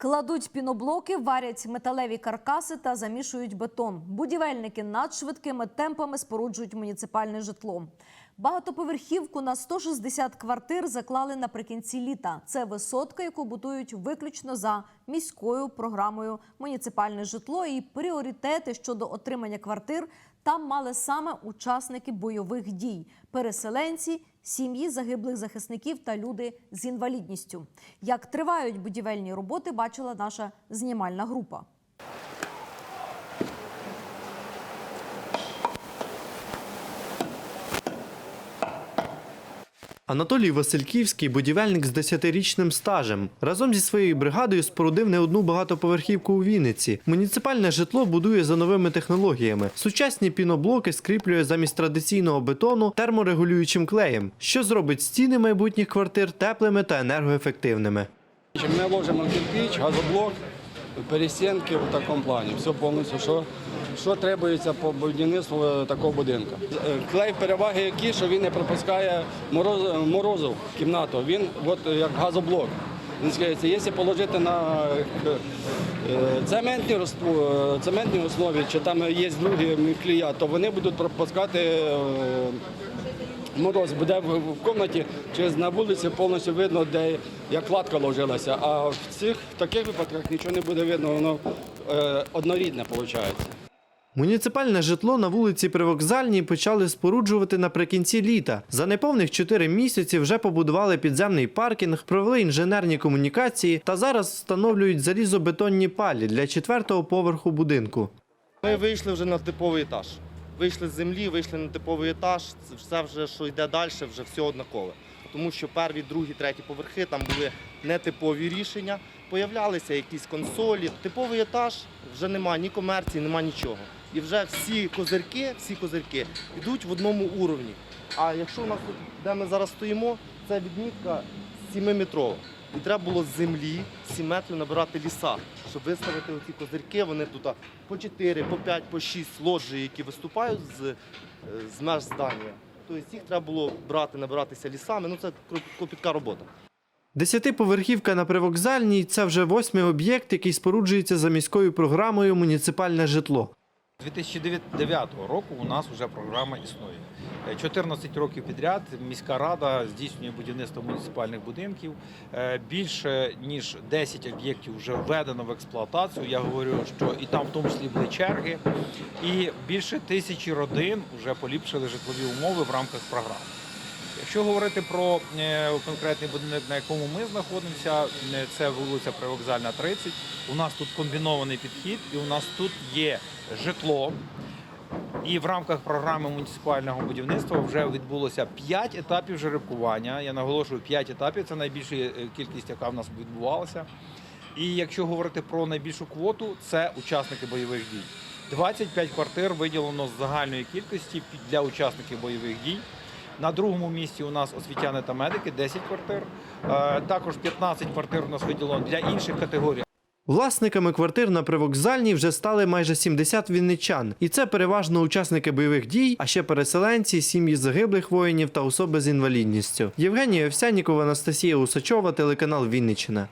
Кладуть піноблоки, варять металеві каркаси та замішують бетон. Будівельники надшвидкими темпами споруджують муніципальне житло. Багатоповерхівку на 160 квартир заклали наприкінці літа. Це висотка, яку будують виключно за міською програмою муніципальне житло і пріоритети щодо отримання квартир там мали саме учасники бойових дій, переселенці, сім'ї загиблих захисників та люди з інвалідністю. Як тривають будівельні роботи, бачила наша знімальна група. Анатолій Васильківський будівельник з 10-річним стажем. Разом зі своєю бригадою спорудив не одну багатоповерхівку у Вінниці. Муніципальне житло будує за новими технологіями. Сучасні піноблоки скріплює замість традиційного бетону терморегулюючим клеєм, що зробить стіни майбутніх квартир теплими та енергоефективними. Ми ложимо кирпич, газоблок, перестінки в такому плані. Все повністю, що, що требується по будівництву е, такого будинку. Е, Клей переваги які, що він не пропускає мороз, морозу в кімнату. Він от як газоблок. Він скажеться, якщо положити на е, е, цементній, е, цементній основі, чи там є другі клея, то вони будуть пропускати е, мороз буде в, кімнаті, через на вулиці повністю видно, де як кладка ложилася. А в цих в таких випадках нічого не буде видно, воно е, однорідне виходить. Муніципальне житло на вулиці Привокзальній почали споруджувати наприкінці літа. За неповних 4 місяці вже побудували підземний паркінг, провели інженерні комунікації та зараз встановлюють залізобетонні палі для четвертого поверху будинку. Ми вийшли вже на типовий етаж. Вийшли з землі, вийшли на типовий етаж. Все вже, що йде далі, вже все однакове. Тому що перві, другі, треті поверхи там були нетипові рішення, появлялися якісь консолі. Типовий етаж вже немає ні комерції, немає нічого. І вже всі козирки, всі козирки йдуть в одному уровні. А якщо у нас де ми зараз стоїмо, це відмітка 7-метрова. І треба було з землі 7 метрів набирати ліса, щоб виставити оці козирки. Вони тут по 4, по 5, по 6 ложі, які виступають з, е, з меж здання. Тобто їх треба було брати, набиратися лісами. Ну це кропітка робота. Десятиповерхівка на Привокзальній це вже восьмий об'єкт, який споруджується за міською програмою Муніципальне житло. 2009 року у нас вже програма існує. Е, 14 років підряд міська рада здійснює будівництво муніципальних будинків. Е, Більше ніж 10 об'єктів вже введено в експлуатацію. Я говорю, що і там в тому числі були черги. І більше тисячі родин вже поліпшили житлові умови в рамках програми. Якщо говорити про е, конкретний будинок, на якому ми знаходимося, е, це вулиця Привокзальна 30. У нас тут комбінований підхід, і у нас тут є житло. І в рамках програми муніципального будівництва вже відбулося 5 етапів жеребкування. Я наголошую 5 етапів. Це найбільша е, кількість, яка в нас відбувалася. І якщо говорити про найбільшу квоту, це учасники бойових дій. 25 квартир виділено з загальної кількості для учасників бойових дій. На другому місці у нас освітяни та медики 10 квартир. Е, Також 15 квартир у нас виділено для інших категорій. Власниками квартир на Привокзальній вже стали майже 70 вінничан. І це переважно учасники бойових дій, а ще переселенці, сім'ї загиблих воїнів та особи з інвалідністю. Євгенія Овсянікова, Анастасія Усачова, телеканал Вінниччина.